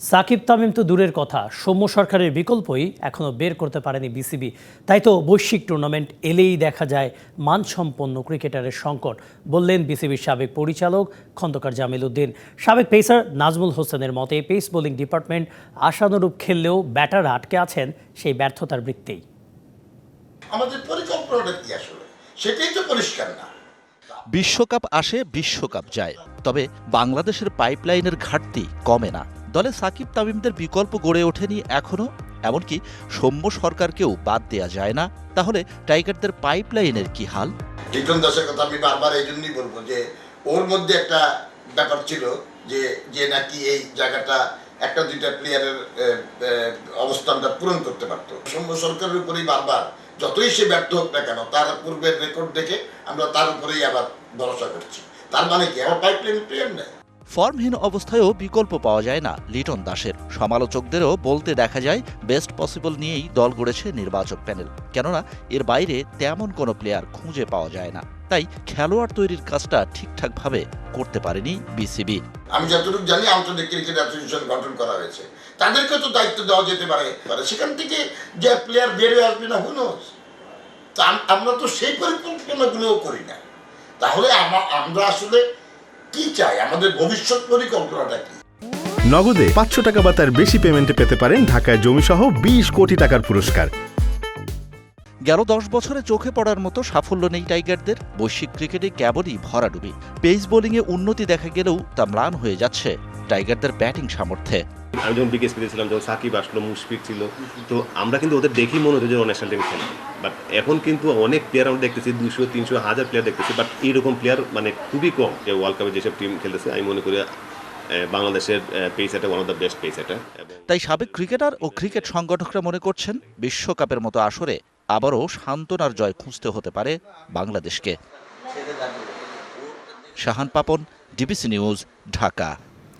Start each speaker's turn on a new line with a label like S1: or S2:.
S1: সাকিব তামিম তো দূরের কথা। সৌম্য সরকারের বিকল্পই এখনও বের করতে পারেনি বিসিবি। তাই তো বৈশ্বিক টুর্নামেন্ট এলেই দেখা যায় মানসম্পন্ন ক্রিকেটারের সংকট বললেন বিসিবির সাবেক পরিচালক খন্দকার জামিল উদ্দিন। সাবেক পেসার নাজমুল হোসেনের মতে পেস বোলিং ডিপার্টমেন্ট আশানুরূপ খেললেও ব্যাটার আটকে আছেন সেই ব্যর্থতার বৃত্তেই।
S2: আমাদের পরিকল্পনাটা কি আসলে? সেটাই তো পরিষ্কার না।
S3: বিশ্বকাপ আসে বিশ্বকাপ যায়। তবে বাংলাদেশের পাইপলাইনের ঘাটতি কমে না। দলে সাকিব তামিমদের বিকল্প গড়ে ওঠেনি এখনও। এমনকি সৌম্য সরকারকেও বাদ দেয়া যায় না। তাহলে টাইগারদের পাইপলাইনের কি হাল?
S2: লিটন দাসের কথা আমি বারবার এই জন্যই বলব যে, ওর মধ্যে একটা ব্যাপার ছিল যে যে নাকি এই জায়গাটা একটা দুইটা প্লেয়ারের অবস্থানটা পূরণ করতে পারত। সৌম্য সরকারের উপরেই বারবার যতই সে ব্যর্থ হোক না কেন, তার পূর্বের রেকর্ড দেখে আমরা তার উপরেই আবার ভরসা করছি। তার মানে কি? আমার পাইপলাইন প্লেয়ার নেই।
S3: ফর্মহীন অবস্থায়ও বিকল্প পাওয়া যায় না লিটন দাসের। সমালোচকদেরও বলতে দেখা যায় বেস্ট পসিবল নিয়েই দল গড়েছে নির্বাচক প্যানেল। কেননা, এর বাইরে তেমন কোনো প্লেয়ার খুঁজে পাওয়া যায় না। তাই খেলোয়াড় তৈরির কাজটা ঠিকঠাকভাবে করতে পারেনি বিসিবি
S2: আমি যতটুকু জানি, আন্তর্জাতিক ক্রিকেট অ্যাসোসিয়েশন গঠন করা হয়েছে। তাদেরকে তো দায়িত্ব দেওয়া যেতে পারে। সেখান থেকে যে প্লেয়ার বের হয়ে আসবে না আম- আমরা তো সেই পরিকল্পনাগুলোও করি না। তাহলে আমরা আসলে কি চাই? আমাদের ভবিষ্যৎ পরিকল্পনাটা কি?
S4: নগদে পাঁচশো টাকা বা তার বেশি পেমেন্টে পেতে পারেন ঢাকায় জমিসহ বিশ কোটি টাকার পুরস্কার।
S3: গেল দশ বছরে চোখে পড়ার মতো সাফল্য নেই টাইগারদের। বৈশ্বিক ক্রিকেটে কেবলই ভরাডুবি। পেস বোলিংয়ে উন্নতি দেখা গেলেও তা ম্লান হয়ে যাচ্ছে। টাইগারদের ব্যাটিং সামর্থ্যে।
S5: আমি যখন বিকেএসপিতে ছিলাম যখন সাকিব আসলো মুশফিক ছিল তো আমরা কিন্তু ওদের দেখি মনে হতো যে ন্যাশনাল টিম খেলে বাট এখন কিন্তু অনেক প্লেয়ার আমরা দেখতেছি দুশো তিনশো হাজার প্লেয়ার দেখতেছি বাট এইরকম প্লেয়ার মানে খুবই কম যে ওয়ার্ল্ড কাপে যেসব টিম খেলতেছে। আমি মনে করি বাংলাদেশের পেস এটা one of the best pace এটা
S3: তাই সাবেক ক্রিকেটার ও ক্রিকেট সংগঠকরা মনে করছেন বিশ্বকাপের মতো আসরে আবারও সান্ত্বনার জয় খুঁজতে হতে পারে বাংলাদেশকে। Shahan Papon DBC news Dhaka.